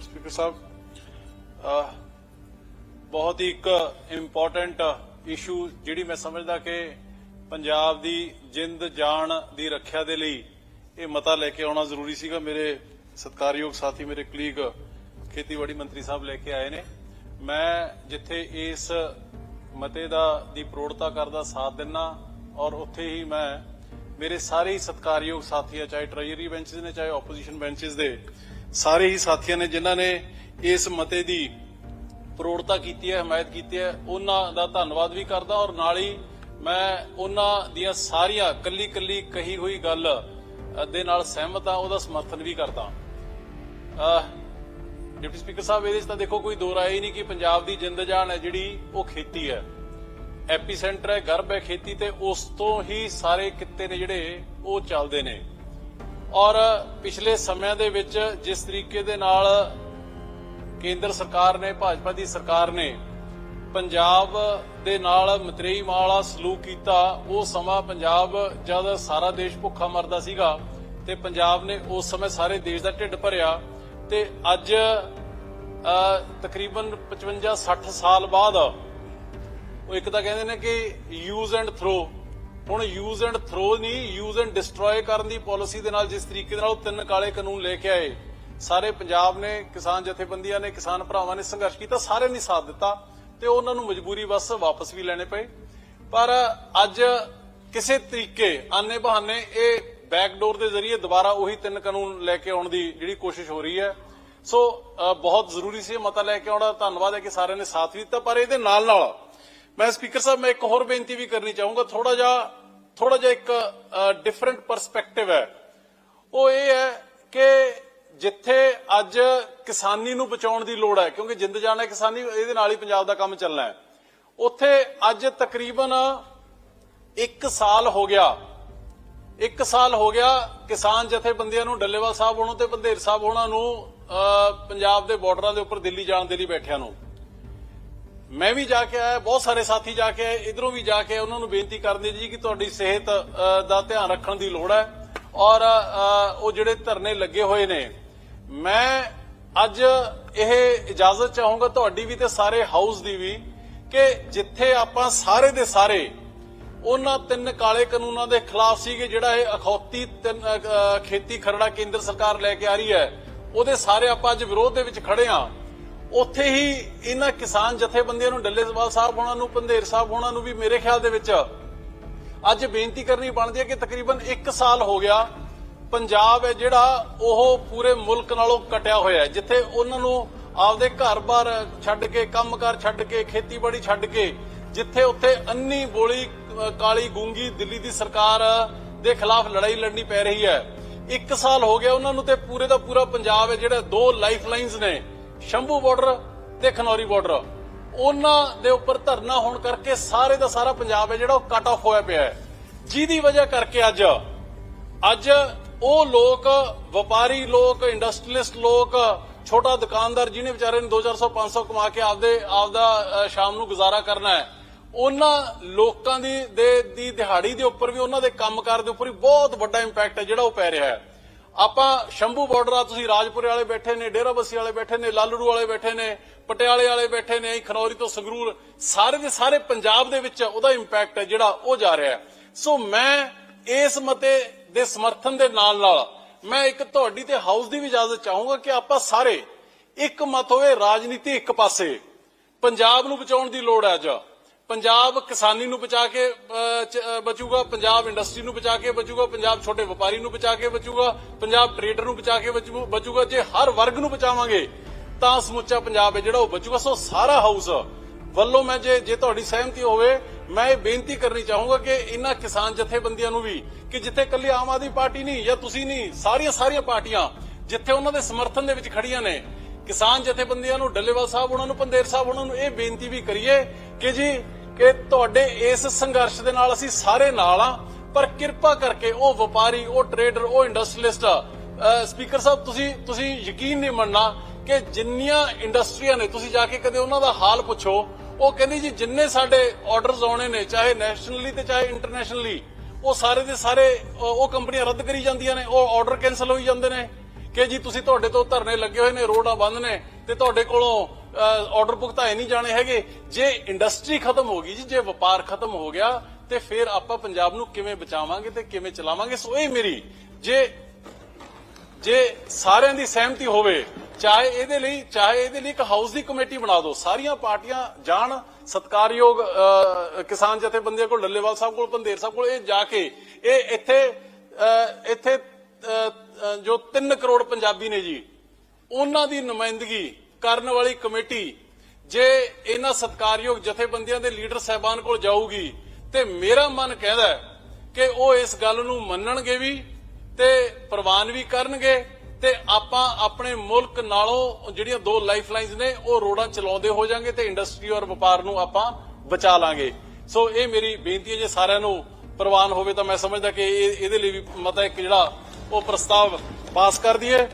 Speaker ਸਾਹਿਬ ਬਹੁਤ ਹੀ ਇੱਕ important issue ਜਿਹੜੀ ਮੈਂ ਸਮਝਦਾ ਕਿ ਪੰਜਾਬ ਦੀ ਜਿੰਦ ਜਾਨ ਦੀ ਰੱਖਿਆ ਦੇ ਲਈ ਇਹ ਮਤਾ ਲੈ ਕੇ ਆਉਣਾ ਜ਼ਰੂਰੀ ਸੀਗਾ। ਮੇਰੇ ਸਤਿਕਾਰਯੋਗ ਸਾਥੀ, ਮੇਰੇ ਕਲੀਗ ਖੇਤੀਬਾੜੀ ਮੰਤਰੀ ਸਾਹਿਬ ਲੈ ਕੇ ਆਏ ਨੇ। ਮੈਂ ਜਿੱਥੇ ਇਸ ਮਤੇ ਦਾ, ਦੀ ਪ੍ਰੋੜਤਾ ਕਰਦਾ ਸਾਥ ਦਿੰਨਾ ਔਰ ਉੱਥੇ ਹੀ ਮੈਂ ਮੇਰੇ ਸਾਰੇ ਹੀ ਸਤਿਕਾਰਯੋਗ ਸਾਥੀ ਚਾਹੇ ਟ੍ਰੈਜਰੀ ਬੈਂਚਸ ਨੇ, ਚਾਹੇ ਆਪੋਜੀਸ਼ਨ ਬੈਂਚਸ ਦੇ ਸਾਰੇ ਹੀ ਸਾਥੀਆਂ ਨੇ ਜਿਨ੍ਹਾਂ ਨੇ ਇਸ ਮਤੇ ਦੀ ਪ੍ਰੋੜਤਾ ਕੀਤੀ ਹੈ, ਹਮਾਇਤ ਕੀਤੀ ਹੈ, ਉਹਨਾਂ ਦਾ ਧੰਨਵਾਦ ਵੀ ਕਰਦਾ ਔਰ ਨਾਲ ਹੀ ਮੈਂ ਉਹਨਾਂ ਦੀਆਂ ਸਾਰੀਆਂ ਕੱਲੀ ਕੱਲੀ ਕਹੀ ਹੋਈ ਗੱਲ ਦੇ ਨਾਲ ਸਹਿਮਤ ਆ ਉਹਦਾ ਸਮਰਥਨ ਵੀ ਕਰਦਾ ਡਿਪਟੀ ਸਪੀਕਰ ਸਾਹਿਬ, ਇਹਦੇ 'ਚ ਤਾਂ ਦੇਖੋ ਕੋਈ ਦੋ ਰਾਏ ਨਹੀਂ ਕਿ ਪੰਜਾਬ ਦੀ ਜਿੰਦ ਜਾਨ ਹੈ ਜਿਹੜੀ ਉਹ ਖੇਤੀ ਹੈ। ਐਪੀ ਸੈਂਟਰ ਹੈ, ਗਰਭ ਹੈ ਖੇਤੀ ਤੇ ਉਸ ਤੋਂ ਹੀ ਸਾਰੇ ਕਿੱਤੇ ਨੇ ਜਿਹੜੇ ਉਹ ਚੱਲਦੇ ਨੇ। ਔਰ ਪਿਛਲੇ ਸਮਿਆਂ ਦੇ ਵਿੱਚ ਜਿਸ ਤਰੀਕੇ ਦੇ ਨਾਲ ਕੇਂਦਰ ਸਰਕਾਰ ਨੇ, ਭਾਜਪਾ ਦੀ ਸਰਕਾਰ ਨੇ ਪੰਜਾਬ ਦੇ ਨਾਲ ਮਤਰੇਈ ਵਾਲਾ ਸਲੂਕ ਕੀਤਾ, ਉਹ ਸਮਾਂ ਪੰਜਾਬ ਜਦ ਸਾਰਾ ਦੇਸ਼ ਭੁੱਖਾ ਮਰਦਾ ਸੀਗਾ ਤੇ ਪੰਜਾਬ ਨੇ ਉਸ ਸਮੇਂ ਸਾਰੇ ਦੇਸ਼ ਦਾ ਢਿੱਡ ਭਰਿਆ ਤੇ ਅੱਜ ਤਕਰੀਬਨ 55 60 ਸਾਲ ਬਾਅਦ ਉਹ ਇੱਕ ਤਾਂ ਕਹਿੰਦੇ ਨੇ ਕਿ ਯੂਜ਼ ਐਂਡ ਥਰੋ ਹੁਣ ਯੂਜ਼ ਐਂਡ ਥਰੋ ਨਹੀਂ ਯੂਜ਼ ਐਂਡ ਡਿਸਟਰੋਏ ਕਰਨ ਦੀ ਪਾਲਿਸੀ ਦੇ ਨਾਲ ਜਿਸ ਤਰੀਕੇ ਨਾਲ ਉਹ ਤਿੰਨ ਕਾਲੇ ਕਾਨੂੰਨ ਲੈ ਕੇ ਆਏ। ਸਾਰੇ ਪੰਜਾਬ ਨੇ, ਕਿਸਾਨ ਜਥੇਬੰਦੀਆਂ ਨੇ, ਕਿਸਾਨ ਭਰਾਵਾਂ ਨੇ ਸੰਘਰਸ਼ ਕੀਤਾ, ਸਾਰਿਆਂ ਨੇ ਸਾਥ ਦਿੱਤਾ ਤੇ ਉਹਨਾਂ ਨੂੰ ਮਜਬੂਰੀ ਬਸ ਵਾਪਸ ਵੀ ਲੈਣੇ ਪਏ। ਪਰ ਅੱਜ ਕਿਸੇ ਤਰੀਕੇ, ਆਨੇ ਬਹਾਨੇ ਇਹ ਬੈਕਡੋਰ ਦੇ ਜ਼ਰੀਏ ਦੁਬਾਰਾ ਉਹੀ ਤਿੰਨ ਕਾਨੂੰਨ ਲੈ ਕੇ ਆਉਣ ਦੀ ਜਿਹੜੀ ਕੋਸ਼ਿਸ਼ ਹੋ ਰਹੀ ਹੈ। ਸੋ ਬਹੁਤ ਜ਼ਰੂਰੀ ਸੀ ਇਹ ਮਤਾ ਲੈ ਕੇ ਆਉਣਾ, ਧੰਨਵਾਦ ਹੈ ਕਿ ਸਾਰਿਆਂ ਨੇ ਸਾਥ ਵੀ ਦਿੱਤਾ, ਪਰ ਇਹਦੇ ਨਾਲ ਨਾਲ ਮੈਂ ਸਪੀਕਰ ਸਾਹਿਬ, ਮੈਂ ਇੱਕ ਹੋਰ ਬੇਨਤੀ ਵੀ ਕਰਨੀ ਚਾਹੂੰਗਾ। ਥੋੜਾ ਜਿਹਾ ਥੋੜਾ ਜਿਹਾ ਇੱਕ ਡਿਫਰੈਂਟ ਪਰਸਪੈਕਟਿਵ ਹੈ। ਉਹ ਇਹ ਹੈ ਕਿ ਜਿੱਥੇ ਅੱਜ ਕਿਸਾਨੀ ਨੂੰ ਬਚਾਉਣ ਦੀ ਲੋੜ ਹੈ, ਕਿਉਂਕਿ ਜਿੰਦ ਜਾਨ ਕਿਸਾਨੀ, ਇਹਦੇ ਨਾਲ ਹੀ ਪੰਜਾਬ ਦਾ ਕੰਮ ਚੱਲਣਾ ਹੈ। ਉੱਥੇ ਅੱਜ ਤਕਰੀਬਨ 1 ਸਾਲ ਹੋ ਗਿਆ 1 ਸਾਲ ਹੋ ਗਿਆ ਕਿਸਾਨ ਜਥੇਬੰਦੀਆਂ ਨੂੰ, ਡੱਲੇਵਾਲ ਸਾਹਿਬ ਹੋਣੋਂ ਤੇ ਬੰਦੇਰ ਸਾਹਿਬ ਹੋਣਾ ਨੂੰ ਪੰਜਾਬ ਦੇ ਬਾਰਡਰਾਂ ਦੇ ਉੱਪਰ ਦਿੱਲੀ ਜਾਣ ਦੇ ਲਈ ਬੈਠਿਆਂ ਨੂੰ। ਮੈਂ ਵੀ ਜਾ ਕੇ ਆਇਆ ਬਹੁਤ ਸਾਰੇ ਸਾਥੀ ਜਾ ਕੇ ਆਏ ਇਧਰੋਂ ਵੀ ਜਾ ਕੇ ਆਏ, ਉਹਨਾਂ ਨੂੰ ਬੇਨਤੀ ਕਰਦੇ ਜੀ ਕਿ ਤੁਹਾਡੀ ਸਿਹਤ ਦਾ ਧਿਆਨ ਰੱਖਣ ਦੀ ਲੋੜ ਹੈ। ਔਰ ਉਹ ਜਿਹੜੇ ਧਰਨੇ ਲੱਗੇ ਹੋਏ ਨੇ ਮੈਂ ਅੱਜ ਇਹ ਇਜਾਜ਼ਤ ਚਾਹੂੰਗਾ ਤੁਹਾਡੀ ਵੀ ਤੇ ਸਾਰੇ ਹਾਊਸ ਦੀ ਵੀ ਕਿ ਜਿੱਥੇ ਆਪਾਂ ਸਾਰੇ ਦੇ ਸਾਰੇ ਉਹਨਾਂ ਤਿੰਨ ਕਾਲੇ ਕਾਨੂੰਨਾਂ ਦੇ ਖਿਲਾਫ ਸੀਗੇ ਜਿਹੜਾ ਇਹ ਅਖੌਤੀ ਤਿੰਨ, ਖੇਤੀ ਖਰੜਾ ਕੇਂਦਰ ਸਰਕਾਰ ਲੈ ਕੇ ਆ ਰਹੀ ਹੈ ਉਹਦੇ ਸਾਰੇ ਆਪਾਂ ਅੱਜ ਵਿਰੋਧ ਦੇ ਵਿੱਚ ਖੜੇ ਆ ਉੱਥੇ ਹੀ ਇਹਨਾਂ ਕਿਸਾਨ ਜਥੇਬੰਦੀਆਂ ਨੂੰ ਡੱਲੇਵਾਲ ਸਾਹਿਬ ਹੋਣਾ ਨੂੰ, ਪੰਧੇਰ ਸਾਹਿਬ ਹੋਣਾ ਨੂੰ ਵੀ ਮੇਰੇ ਖਿਆਲ ਦੇ ਵਿੱਚ ਅੱਜ ਬੇਨਤੀ ਕਰਨੀ ਬਣਦੀ ਹੈ ਕਿ ਤਕਰੀਬਨ 1 ਸਾਲ ਹੋ ਗਿਆ ਪੰਜਾਬ ਹੈ ਜਿਹੜਾ ਉਹ ਪੂਰੇ ਮੁਲਕ ਨਾਲੋਂ ਕਟਿਆ ਹੋਇਆ ਹੈ। ਜਿੱਥੇ ਉਹਨਾਂ ਨੂੰ ਆਪਦੇ ਘਰ-ਬਾਰ ਛੱਡ ਕੇ, ਕੰਮਕਾਰ ਛੱਡ ਕੇ, ਖੇਤੀਬਾੜੀ ਛੱਡ ਕੇ, ਜਿੱਥੇ ਉੱਥੇ ਅੰਨੀ ਬੋਲੀ, ਕਾਲੀ ਗੂੰਗੀ ਦਿੱਲੀ ਦੀ ਸਰਕਾਰ ਦੇ ਖਿਲਾਫ ਲੜਾਈ ਲੜਨੀ ਪੈ ਰਹੀ ਹੈ। 1 ਸਾਲ ਹੋ ਗਿਆ ਉਹਨਾਂ ਨੂੰ ਤੇ ਪੂਰੇ ਦਾ ਪੂਰਾ ਪੰਜਾਬ ਹੈ ਜਿਹੜਾ ਦੋ ਲਾਈਫ ਲਾਈਨਸ ਨੇ। ਸ਼ੰਭੂ ਬਾਰਡਰ ਤੇ ਖਨੌਰੀ ਬਾਰਡਰ ਉਹਨਾਂ ਦੇ ਉੱਪਰ ਧਰਨਾ ਹੋਣ ਕਰਕੇ ਸਾਰੇ ਦਾ ਸਾਰਾ ਪੰਜਾਬ ਹੈ ਜਿਹੜਾ ਉਹ ਕੱਟ ਆਫ ਹੋਇਆ ਪਿਆ ਹੈ। ਜਿਹਦੀ ਵਜ੍ਹਾ ਕਰਕੇ ਅੱਜ ਅੱਜ ਉਹ ਲੋਕ, ਵਪਾਰੀ ਲੋਕ ਇੰਡਸਟਰੀਲਿਸਟ ਲੋਕ, ਛੋਟਾ ਦੁਕਾਨਦਾਰ ਜਿਹਨੇ ਵਿਚਾਰੇ ਨੇ 2400 500 ਕਮਾ ਕੇ ਆਪਦੇ, ਆਪਦਾ ਸ਼ਾਮ ਨੂੰ ਗੁਜ਼ਾਰਾ ਕਰਨਾ ਹੈ, ਉਹਨਾਂ ਲੋਕਾਂ ਦੀ, ਦੇ, ਦੀ ਦਿਹਾੜੀ ਦੇ ਉੱਪਰ ਵੀ, ਉਹਨਾਂ ਦੇ ਕੰਮਕਾਰ ਦੇ ਉੱਪਰ ਵੀ ਬਹੁਤ ਵੱਡਾ ਇੰਪੈਕਟ ਹੈ ਜਿਹੜਾ ਉਹ ਪੈ ਰਿਹਾ ਹੈ। ਆਪਾਂ ਸ਼ੰਭੂ ਬਾਰਡਰ ਆ, ਤੁਸੀਂ ਰਾਜਪੁਰੇ ਵਾਲੇ ਬੈਠੇ ਨੇ ਡੇਰਾਬੱਸੀ ਵਾਲੇ ਬੈਠੇ ਨੇ, ਲਾਲੜੂ ਵਾਲੇ ਬੈਠੇ ਨੇ, ਪਟਿਆਲੇ ਵਾਲੇ ਬੈਠੇ ਨੇ ਖਨੌਰੀ ਤੋਂ ਸੰਗਰੂਰ, ਸਾਰੇ ਦੇ ਸਾਰੇ ਪੰਜਾਬ ਦੇ ਵਿੱਚ ਉਹਦਾ ਇੰਪੈਕਟ ਹੈ ਜਿਹੜਾ ਉਹ ਜਾ ਰਿਹਾ ਸੋ ਮੈਂ ਇਸ ਮਤੇ ਦੇ ਸਮਰਥਨ ਦੇ ਨਾਲ ਨਾਲ ਮੈਂ ਇੱਕ ਤੁਹਾਡੀ ਤੇ ਹਾਊਸ ਦੀ ਵੀ ਇਜਾਜ਼ਤ ਚਾਹੂੰਗਾ ਕਿ ਆਪਾਂ ਸਾਰੇ ਇੱਕ ਮਤ ਹੋਏ, ਰਾਜਨੀਤੀ ਇੱਕ ਪਾਸੇ, ਪੰਜਾਬ ਨੂੰ ਬਚਾਉਣ ਦੀ ਲੋੜ ਹੈ ਅੱਜ। ਪੰਜਾਬ ਕਿਸਾਨੀ ਨੂੰ ਬਚਾ ਕੇ ਬਚੂਗਾ, ਪੰਜਾਬ ਇੰਡਸਟਰੀ ਨੂੰ ਬਚਾ ਕੇ ਬਚੂਗਾ, ਪੰਜਾਬ ਛੋਟੇ ਵਪਾਰੀ ਨੂੰ ਬਚਾ ਕੇ ਬਚੂਗਾ, ਪੰਜਾਬ ਟ੍ਰੇਡਰ ਨੂੰ ਬਚਾ ਕੇ ਬਚੂਗਾ, ਜੇ ਹਰ ਵਰਗ ਨੂੰ ਬਚਾਵਾਂਗੇ, ਤਾਂ ਸਮੁੱਚਾ ਪੰਜਾਬ ਹੈ ਜਿਹੜਾ ਉਹ ਬਚੂਗਾ। ਸੋ ਸਾਰਾ ਹਾਊਸ ਵੱਲੋਂ ਮੈਂ ਜੇ ਜੇ ਤੁਹਾਡੀ ਸਹਿਮਤੀ ਹੋਵੇ, ਮੈਂ ਇਹ ਬੇਨਤੀ ਕਰਨੀ ਚਾਹੂੰਗਾ ਕਿ ਇਹਨਾਂ ਕਿਸਾਨ ਜਥੇਬੰਦੀਆਂ ਨੂੰ ਵੀ, ਕਿ ਜਿੱਥੇ ਕੱਲੀ ਆਮ ਆਦਮੀ ਪਾਰਟੀ ਨਹੀਂ ਜਾਂ ਤੁਸੀਂ ਨਹੀਂ, ਸਾਰੀਆਂ ਸਾਰੀਆਂ ਪਾਰਟੀਆਂ ਜਿੱਥੇ ਉਹਨਾਂ ਦੇ ਸਮਰਥਨ ਦੇ ਵਿੱਚ ਖੜੀਆਂ ਨੇ, ਕਿਸਾਨ ਜਥੇਬੰਦੀਆਂ ਨੂੰ, ਡੱਲੇਵਾਲ ਸਾਹਿਬ ਉਹਨਾਂ ਨੂੰ, ਪੰਦੇਰ ਸਾਹਿਬ ਉਹਨਾਂ ਨੂੰ ਇਹ ਬੇਨਤੀ ਵੀ ਕਰੀਏ ਕਿ ਜੀ ਕਿ ਤੁਹਾਡੇ ਇਸ ਸੰਘਰਸ਼ ਦੇ ਨਾਲ ਅਸੀਂ ਸਾਰੇ ਨਾਲ ਆ ਪਰ ਕਿਰਪਾ ਕਰਕੇ ਉਹ ਵਪਾਰੀ, ਉਹ ਟਰੇਡਰ, ਉਹ ਇੰਡਸਟਰੀਲਿਸਟ ਸਪੀਕਰ ਸਾਹਿਬ, ਤੁਸੀਂ ਤੁਸੀਂ ਯਕੀਨ ਨਹੀਂ ਮੰਨਣਾ ਕਿ ਜਿੰਨੀਆਂ ਇੰਡਸਟਰੀਆਂ ਨੇ, ਤੁਸੀਂ ਜਾ ਕੇ ਕਦੇ ਉਹਨਾਂ ਦਾ ਹਾਲ ਪੁੱਛੋ, ਉਹ ਕਹਿੰਦੀ ਜੀ ਜਿੰਨੇ ਸਾਡੇ ਆਰਡਰਸ ਆਉਣੇ ਨੇ, ਚਾਹੇ ਨੈਸ਼ਨਲੀ ਤੇ ਚਾਹੇ ਇੰਟਰਨੈਸ਼ਨਲੀ ਉਹ ਸਾਰੇ ਦੇ ਸਾਰੇ ਉਹ ਉਹ ਕੰਪਨੀਆਂ ਰੱਦ ਕਰੀ ਜਾਂਦੀਆਂ ਨੇ, ਉਹ ਆਰਡਰ ਕੈਨਸਲ ਹੋਈ ਜਾਂਦੇ ਨੇ ਕਿ ਜੀ ਤੁਸੀਂ ਤੁਹਾਡੇ ਤੋਂ ਧਰਨੇ ਲੱਗੇ ਹੋਏ ਨੇ, ਰੋਡਾਂ ਬੰਦ ਨੇ ਤੇ ਤੁਹਾਡੇ ਕੋਲੋਂ ਆਰਡਰ ਭੁਗਤਾਏ ਨਹੀਂ ਜਾਣੇ ਹੈਗੇ। ਜੇ ਇੰਡਸਟਰੀ ਖਤਮ ਹੋ ਗਈ ਜੀ ਜੇ ਵਪਾਰ ਖਤਮ ਹੋ ਗਿਆ ਤੇ ਫਿਰ ਆਪਾਂ ਪੰਜਾਬ ਨੂੰ ਕਿਵੇਂ ਬਚਾਵਾਂਗੇ ਤੇ ਕਿਵੇਂ ਚਲਾਵਾਂਗੇ? ਸੋ ਇਹ ਮੇਰੀ ਜੇ ਜੇ ਸਾਰਿਆਂ ਦੀ ਸਹਿਮਤੀ ਹੋਵੇ ਚਾਹੇ ਇਹਦੇ ਲਈ ਚਾਹੇ ਇਹਦੇ ਲਈ ਇੱਕ ਹਾਊਸ ਦੀ ਕਮੇਟੀ ਬਣਾ ਦਿਓ। ਸਾਰੀਆਂ ਪਾਰਟੀਆਂ ਜਾਣ ਸਤਕਾਰਯੋਗ ਕਿਸਾਨ ਜਥੇਬੰਦੀਆਂ ਕੋਲ ਡੱਲੇਵਾਲ ਸਾਹਿਬ ਕੋਲ ਪੰਦੇਰ ਸਾਹਿਬ ਕੋਲ ਇਹ ਜਾ ਕੇ ਇਹ ਇੱਥੇ ਅਹ, ਇੱਥੇ ਜੋ 3 ਕਰੋੜ ਪੰਜਾਬੀ ਨੇ ਜੀ ਉਹਨਾਂ ਦੀ ਨੁਮਾਇੰਦਗੀ ਕਰਨ ਵਾਲੀ ਕਮੇਟੀ ਜੇ ਇਹਨਾਂ ਸਤਕਾਰਯੋਗ ਜਥੇਬੰਦੀਆਂ ਦੇ ਲੀਡਰ ਸਹਿਬਾਨ ਕੋਲ ਜਾਊਗੀ ਤੇ ਮੇਰਾ ਮਨ ਕਹਿੰਦਾ ਕਿ ਉਹ ਇਸ ਗੱਲ ਨੂੰ ਮੰਨਣਗੇ ਵੀ ਤੇ ਪ੍ਰਵਾਨ ਵੀ ਕਰਨਗੇ ਤੇ ਆਪਾਂ ਆਪਣੇ ਮੁਲਕ ਨਾਲੋਂ ਜਿਹੜੀਆਂ ਦੋ ਲਾਈਫਲਾਈਨਸ ਨੇ ਉਹ ਰੋਡਾਂ ਚਲਾਉਂਦੇ ਹੋ ਜਾਾਂਗੇ ਤੇ ਇੰਡਸਟਰੀ ਔਰ ਵਪਾਰ ਨੂੰ ਆਪਾਂ ਬਚਾ ਲਾਂਗੇ। ਸੋ ਇਹ ਮੇਰੀ ਬੇਨਤੀ ਹੈ ਜੇ ਸਾਰਿਆਂ ਨੂੰ ਪ੍ਰਵਾਨ ਹੋਵੇ ਤਾਂ ਮੈਂ ਸਮਝਦਾ ਕਿ ਇਹਦੇ ਲਈ ਵੀ ਮਤਾ ਇੱਕ ਜਿਹੜਾ ਉਹ ਪ੍ਰਸਤਾਵ ਪਾਸ ਕਰ ਦਈਏ।